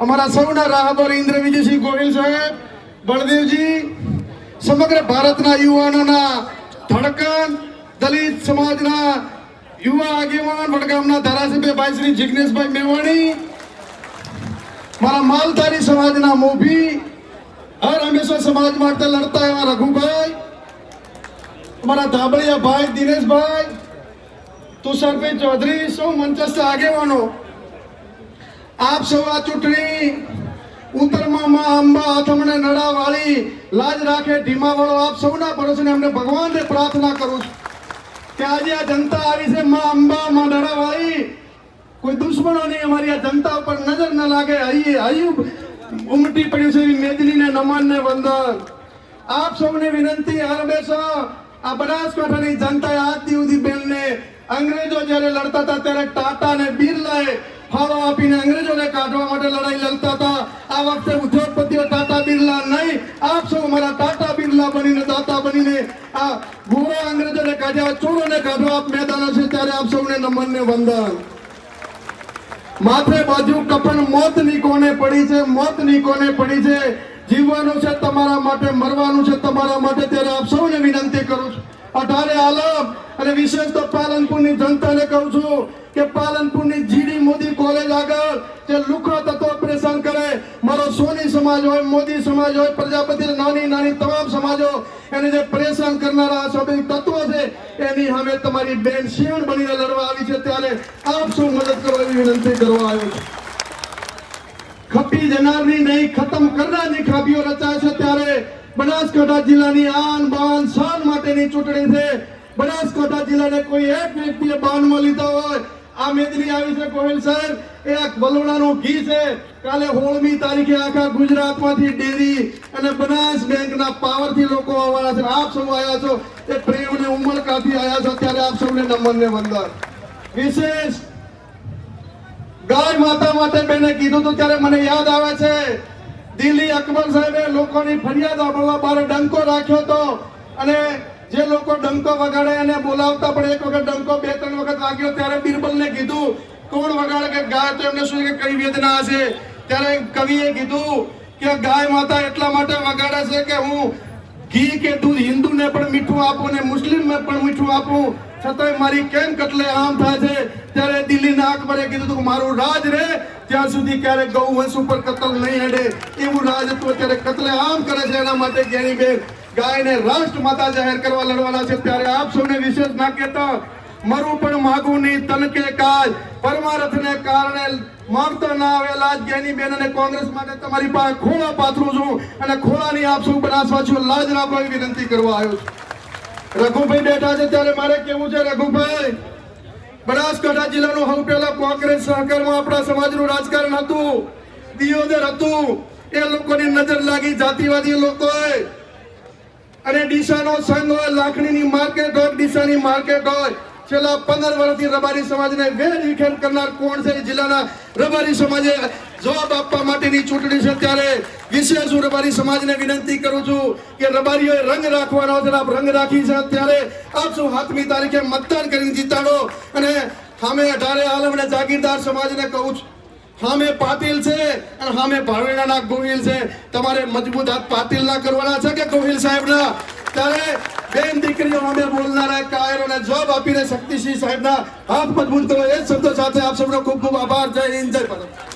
અમારા સૌના રાહબર ઇન્દ્ર વિજયસિંહ ગોહિલ સાહેબ, બળદેવજી, સમગ્ર ભારતના યુવાનોના ધડકન દલિત સમાજના યુવા આગેવાન વડગામના ધારાસભ્ય ભાઈ શ્રી જિગ્નેશભાઈ મેવાણી, મારા માલધારી સમાજના મોભી, હર હંમેશા સમાજ માટે લડતા એવા રઘુભાઈ, અમારા ધાબળિયા ભાઈ દિનેશભાઈ, તુષારભાઈ ચૌધરી, સૌ મંચસ્થ આગેવાનો આપ સૌ આ ચૂંટણી ઉત્તરમાં માં અંબા આથમણે નડા વાળી લાજ રાખે ધીમા વાળો આપ સૌના ભરોસે અમને ભગવાનને પ્રાર્થના કરું છું કે આજે આ જનતા આવી છે માં અંબા, માં નડા વાળી કોઈ દુશ્મનોની અમારી આ જનતા ઉપર નજર ન લાગે. અહીં અહીં ઉમટી પડ્યું છે મેદનીને નમન ને વંદન. આપ સૌને વિનંતી હર હંમેશા આ બનાસકાંઠાની જનતાએ આજ સુધી બેનને અંગ્રેજો જ્યારે લડતા હતા ત્યારે ટાટા ને બિરલાએ ફાળો આપીને અંગ્રેજોને કાઢવા માટે લડાઈ લડતા હતા. આ વખતે ઉદ્યોગપતિઓ ટાટા બિરલા નહીં. આપ સૌ અમારા ટાટા બિરલા બનીને, દાતા બનીને આ ભૂરા અંગ્રેજોને કાઢ્યા, ચોરોને કાઢવા આપ મેદાન છે ત્યારે આપ સૌને નમન ને વંદન. માથે બાજુ કપન મોતની કોને પડી છે? મોતની કોને પડી છે? જીવવાનું છે તમારા માટે, મરવાનું છે તમારા માટે. ત્યારે આપ સૌને વિનંતી કરું છું. અઢારે આલમ. અને વિશેષ તો પાલનપુરની જનતાને કહું છું કે પાલનપુરની જીડી મોદી કોલેજ આગળ જે લુખત હતો પરેશાન કરે, મારો સોની સમાજ હોય, મોદી સમાજ હોય પ્રજાપતિ નાની નાની તમામ સમાજો એને જે પરેશાન કરનારા સ્વાભાવિક તત્વો છે, એની સામે તમારી બેન શિયાળ બનીને લડવા આવી છે ત્યારે આપ સૌ મદદ કરો એવી વિનંતી કરવા આવ્યો છું. ખપી જનારની નહીં, ખતમ કરનારની ખાબીઓ રચાય છે ત્યારે બનાસકાંઠા જિલ્લાની આન બાન શાન માટેની ચૂંટણી છે. બનાસકાંઠા જિલ્લાને કોઈ એક વ્યક્તિએ બાનમાં લીધા હોય. આ મેદની આવી છે ગોહિલ સાહેબ. એ આ વલોડાનું ઘી છે. કાલે હોળમી તારીખે આખા ગુજરાતમાંથી ડેરી અને બનાસ બેંકના પાવરથી લોકો આવવાના છે. આપ સૌ આવ્યા છો. એ પ્રેમ અને ઉમળકાથી આવ્યા છો. ત્યારે આપ સૌને નમન ને વંદન. વિશેષ ગાય માતા માટે બેને કીધું તો ત્યારે મને યાદ આવે છે. દિલ્હી અકબર સાહેબે લોકોની ફરિયાદ સાંભળવા બારે ડંકો રાખ્યો હતો અને જે લોકો ડંકો વગાડે એને બોલાવતા પણ એક વખત ડંકો બે, ત્રણ વખત વાગ્યો ત્યારે બિરબલને કીધું, કોણ વગાડે કે ગાય? તો એમને શું કે કઈ વેદના હશે? ત્યારે કવિએ કીધું કે ગાય માતા એટલા માટે વગાડે છે કે હું ઘી કે દૂધ હિન્દુને પણ મીઠું આપું ને મુસ્લિમને પણ મીઠું આપું. છતાંય મારી કેમ કટલે આમ થાય છે? ત્યારે દિલ્હીના અકબરે કીધું હતું મારું રાજ રે, ત્યાં સુધી ક્યારે ગૌ વંશ ઉપર કતલ નહીં હેડે. એવું રાજ હતું અત્યારે કતલે આમ કરે છે, એના માટે જ્ઞાનીબેન ગાયને રાષ્ટ્ર માતા જાહેર કરવા લડવાના છે. ત્યારે આપ સૌને વિશેષ ના કહેતા, મરું પણ માગું નહીં તનકે કાજ. પરમારથને કારણે માગતો ના આવેલા જ જ્ઞાનીબેન અને કોંગ્રેસ માટે તમારી પાસે ખોળા પાથરું છું અને ખોળાની આપ સૌ છું. લાજ રાખવા વિનંતી કરવા આવ્યો છું. રઘુભાઈ બેઠા છે ત્યારે મારે કેવું છે રઘુભાઈ? બનાસકાંઠા જિલ્લાનું હું પહેલા કોંગ્રેસ સહકારમાં આપણા સમાજનું રાજકારણ હતું. દિયોદર હતું. એ લોકોની નજર લાગી જાતિવાદી લોકોએ. અને ડીસાનો સંઘ હોય, લાખણીની માર્કેટ હોય, ડીસાની માર્કેટ હોય. છેલ્લા પંદર વર્ષથી રબારી સમાજને વેર વિખેર કરનાર કોણ છે? જિલ્લાના રબારી સમાજે જવાબ આપવા માટેની ચૂંટણી છે. ત્યારે વિશેષ હું રબારી સમાજને વિનંતી કરું છું કે રબારીઓએ રંગ રાખવાનો છે આપ રંગ રાખી છે. ત્યારે આપ સૌ સાતમી તારીખે મતદાન કરીને જીતાડો. અને સામે અઢારે આલમ અને જાગીરદાર સમાજને કહું છું સામે પાટીલ છે અને સામે ભાવેણાના ગોહિલ છે. તમારે મજબૂત હાથ પાટીલ ના કરવાના છે કે ગોહિલ સાહેબના? ત્યારે બેન દીકરીઓ અમે બોલનારા કાયરોને જવાબ આપીને શક્તિસિંહ સાહેબના હાથ મજબૂત કરો એ શબ્દો સાથે આપ સૌનો ખૂબ ખૂબ આભાર. જય હિન્દ, જય ભારત.